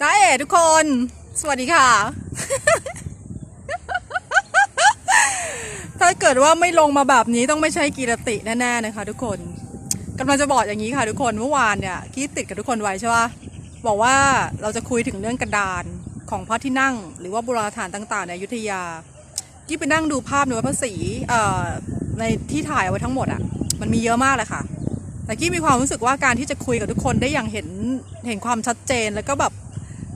ได้เอ๋ทุกคน สวัสดีค่ะ ถ้าเกิดว่าไม่ลงมาแบบนี้ต้องไม่ใช่กีรติแน่ๆนะคะ ทุกคนกำลังจะบอกอย่างนี้ค่ะ ทุกคนเมื่อวานเนี่ยกี้ติดกับทุกคนไว้ใช่ปะบอกว่าเราจะคุยถึงเรื่องกระดานของพระที่นั่ง หรือว่าโบราณสถานต่างๆในอยุธยากี้ไปนั่งดูภาพในวัดพระศรีในที่ถ่ายเอาไว้ทั้งหมดอะ มันมีเยอะมากเลยค่ะ แต่กี้มีความรู้สึกว่าการที่จะคุยกับทุกคนได้อย่างเห็นเห็นความชัดเจนแล้วก็แบบ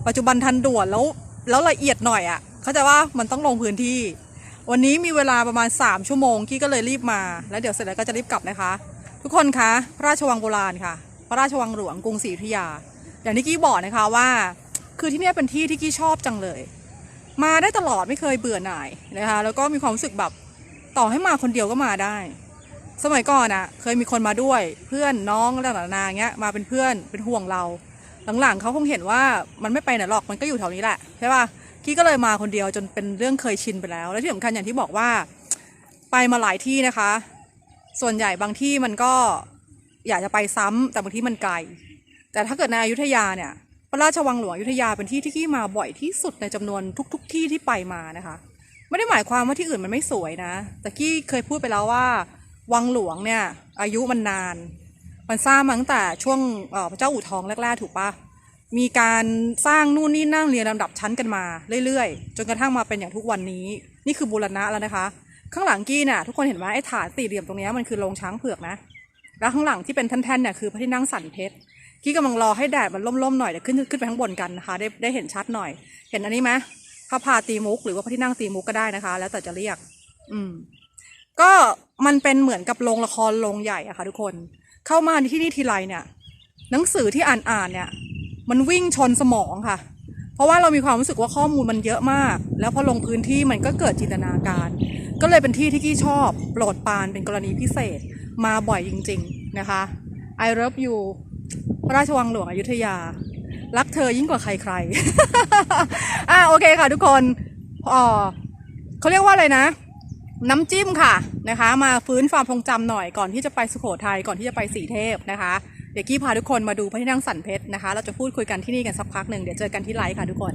ปัจจุบันทันด่วนแล้วแล้วละเอียดหน่อยอะ เขาใจะว่ามันต้องลงพื้นที่ วันนี้มีเวลาประมาณ 3 ชั่วโมงกี้ก็เลยรีบมา แล้วเดี๋ยวเสร็จแล้วก็จะรีบกลับนะคะ ทุกคนคะพระราชวังโบราณค่ะ พระราชวังหลวงกรุงศรีอยุธยา อย่างที่กี้บอกนะคะว่า คือที่นี่เป็นที่ที่กี้ชอบจังเลย มาได้ตลอดไม่เคยเบื่อหน่ายนะคะ แล้วก็มีความรู้สึกแบบต่อให้มาคนเดียวก็มาได้ สมัยก่อนอะเคยมีคนมาด้วย เพื่อนน้องต่างๆนานาเงี้ยมาเป็นเพื่อนเป็นห่วงเรา หลังๆเขาคงเห็นว่ามันไม่ไปไหนหรอกมันก็อยู่แถวนี้แหละใช่ป่ะกี้ก็เลยมาคนเดียวจนเป็นเรื่องเคยชินไปแล้ว และที่สำคัญอย่างที่บอกว่า ไปมาหลายที่นะคะ ส่วนใหญ่บางที่มันก็อยากจะไปซ้ำแต่บางที่มันไกล แต่ถ้าเกิดในอยุธยาเนี่ยพระราชวังหลวงอยุธยาเป็นที่ที่กี้มาบ่อยที่สุดในจำนวนทุกๆที่ที่ไปมานะคะ ไม่ได้หมายความว่าที่อื่นมันไม่สวยนะ แต่กี้เคยพูดไปแล้วว่า วังหลวงเนี่ยอายุมันนาน มันสร้างมาตั้งแต่ช่วงเอ่อพระเจ้าอู่ทองแรกๆถูกปะ มีการสร้างนู่นนี่นั่งเรียงลำดับชั้นกันมาเรื่อยๆ จนกระทั่งมาเป็นอย่างทุกวันนี้ นี่คือบูรณะแล้วนะคะ ข้างหลังกี้น่ะทุกคนเห็นไหมไอ้ฐานสี่เหลี่ยมตรงนี้มันคือโรงช้างเผือกนะ แล้วข้างหลังที่เป็นแท่นๆเนี่ยคือพระที่นั่งสันเพชรกี้กำลังรอให้แดดมันล่มๆหน่อยเดี๋ยวขึ้นขึ้นไปข้างบนกันนะคะ ได้ได้เห็นชัดหน่อย เห็นอันนี้ไหมพระพาตีมุกหรือว่าพระที่นั่งตีมุกก็ได้นะคะ แล้วแต่จะเรียก อืม ก็มันเป็นเหมือนกับโรงละครโรงใหญ่อะค่ะทุกคน เข้ามาที่นี่ทีไรเนี่ย หนังสือที่อ่านอ่านเนี่ย มันวิ่งชนสมองค่ะ เพราะว่าเรามีความรู้สึกว่าข้อมูลมันเยอะมาก แล้วพอลงพื้นที่มันก็เกิดจินตนาการ ก็เลยเป็นที่ที่กี้ชอบโปรดปานเป็นกรณีพิเศษมาบ่อยจริง ๆนะคะ I love you พระราชวังหลวงอยุธยา รักเธอยิ่งกว่าใครๆอะโอเคค่ะทุกคนอ๋อเขาเรียกว่าอะไรนะ น้ำจิ้มค่ะนะคะ มาฟื้นความทรงจำหน่อยก่อนที่จะไปสุโขทัยก่อนที่จะไปสีเทพนะคะ เดี๋ยวกี้พาทุกคนมาดูพระที่นั่งสันเพชรนะคะ เราจะพูดคุยกันที่นี่กันสักพักหนึ่งเดี๋ยวเจอกันที่ไลฟ์ค่ะทุกคน